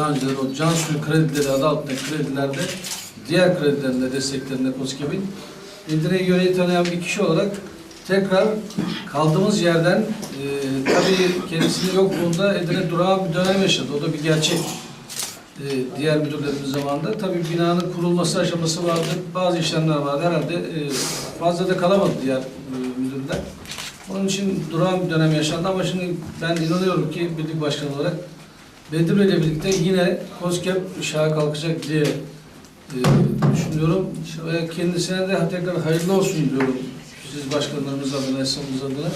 daha önceleri o can suyu kredileri adı altındaki kredilerde diğer kredilerinde desteklerinde COSGAP'in Edirne yöreyi tanıyan bir kişi olarak tekrar kaldığımız yerden e, tabii kendisinin yokluğunda Edirne durağı bir dönem yaşadı. O da bir gerçek. E, diğer müdürlerimiz zamanında. Tabii binanın kurulması aşaması vardı. Bazı işlemler vardı. Herhalde e, fazla da kalamadı diğer e, müdürler. Onun için durağan bir dönem yaşandı ama şimdi ben inanıyorum ki birlik başkanı olarak Bedir'le ile birlikte yine COSGAP şaha kalkacak diye e, düşünüyorum. Ve kendisine de tekrar hayırlı olsun diyorum. Siz başkanlarımız adına, esnafımız adına.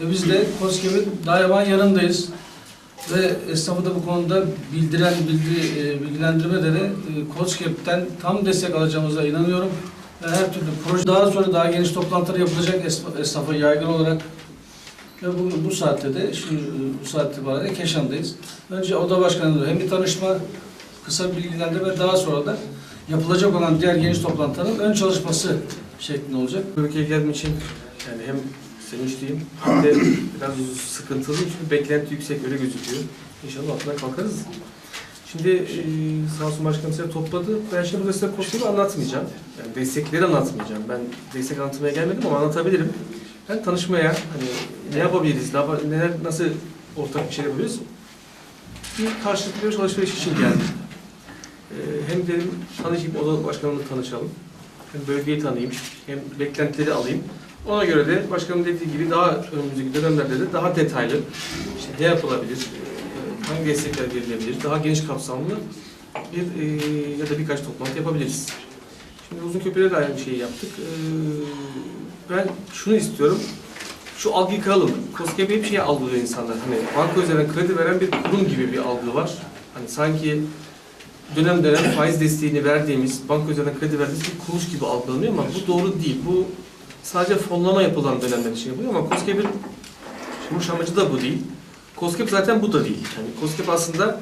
Ve biz de COSGAP'in daima yanındayız. Ve esnafı da bu konuda bildiren, bilgi, e, bilgilendirmeleri e, COSGAP'ten tam destek alacağımıza inanıyorum. Ve her türlü proje daha sonra daha geniş toplantılar yapılacak esna- esnafa yaygın olarak. Ve bu, bu saatte de, şimdi e, bu saatte itibariyle Keşan'dayız. Önce oda başkanıyla hem bir tanışma, kısa bir bilgilendirme ve daha sonra da yapılacak olan diğer geniş toplantıların ön çalışması şeklinde olacak. Ülkeye geldiğim için yani hem sevinçliyim hem de biraz sıkıntılı çünkü beklenti yüksek öyle gözüküyor. İnşallah altından kalkarız. Şimdi e, sağ olsun başkanım size topladı. Ben şimdi burada size anlatmayacağım. Yani destekleri anlatmayacağım. Ben destek anlatmaya gelmedim ama anlatabilirim. Ben tanışmaya, hani ne yapabiliriz, ne neler, nasıl ortak bir şey yapabiliriz? Bir karşılıklı bir alışveriş için geldim. E, hem dedim tanışayım, oda başkanımla tanışalım. Hem bölgeyi tanıyayım, hem beklentileri alayım. Ona göre de başkanım dediği gibi daha önümüzdeki dönemlerde de daha detaylı işte ne yapılabilir, e, hangi destekler verilebilir, daha geniş kapsamlı bir e, ya da birkaç toplantı yapabiliriz. Şimdi uzun köprüde de aynı şeyi yaptık. E, ben şunu istiyorum, şu algıyı kıralım. COSGAP hep şey algılıyor insanlar. Hani banka üzerinden kredi veren bir kurum gibi bir algı var. Hani sanki dönem dönem faiz desteğini verdiğimiz, banka üzerinden kredi verdiğimiz bir kuruluş gibi algılanıyor ama bu doğru değil. Bu sadece fonlama yapılan dönemler için yapılıyor ama COSGAP'in kuruluş amacı da bu değil. COSGAP zaten bu da değil. Yani COSGAP aslında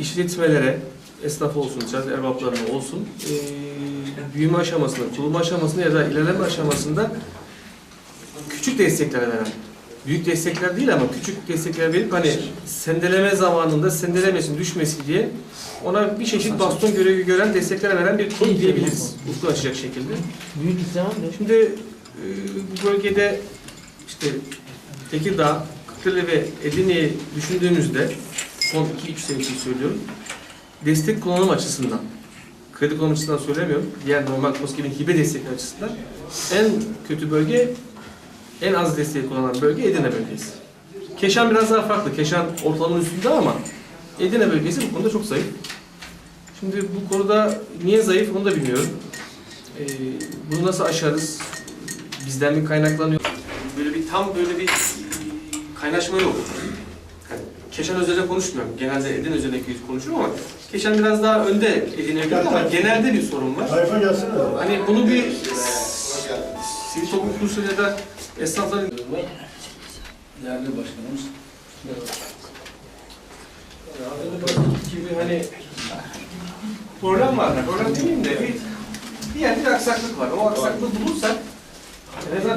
işletmelere, esnaf olsun, ticaret erbaplarına olsun, eee büyüme aşamasında, kurulma aşamasında ya da ilerleme aşamasında küçük destekler veren, büyük destekler değil ama küçük destekler verip hani sendeleme zamanında sendelemesin, düşmesin diye ona bir çeşit baston görevi gören destekler veren bir kurum diyebiliriz. Ufku açacak şekilde. Büyük de. Şimdi e, bu bölgede işte Tekirdağ, Kırklareli ve Edirne'yi düşündüğümüzde son 2-3 sene için söylüyorum. Destek kullanım açısından, kredi kullanım açısından söylemiyorum. Diğer normal COSGAP'in hibe destekleri açısından en kötü bölge, en az desteği kullanan bölge Edirne bölgesi. Keşan biraz daha farklı. Keşan ortalamanın üstünde ama Edirne bölgesi bu konuda çok zayıf. Şimdi bu konuda niye zayıf onu da bilmiyorum. Ee, bunu nasıl aşarız? Bizden mi kaynaklanıyor? Böyle bir tam böyle bir kaynaşma yok. Yani Keşan özelinde konuşmuyorum. Genelde Edin özelindeki konuşuyorum ama Keşan biraz daha önde Edin'e göre ama genelde bir sorun var. Tayfa gelsene. Hani bunu bir sivil toplum kuruluşları ya da esnafların Değerli başkanımız. gibi hani problem var. Problem demeyeyim de bir, bir yerde bir aksaklık var. O aksaklığı bulursak en azından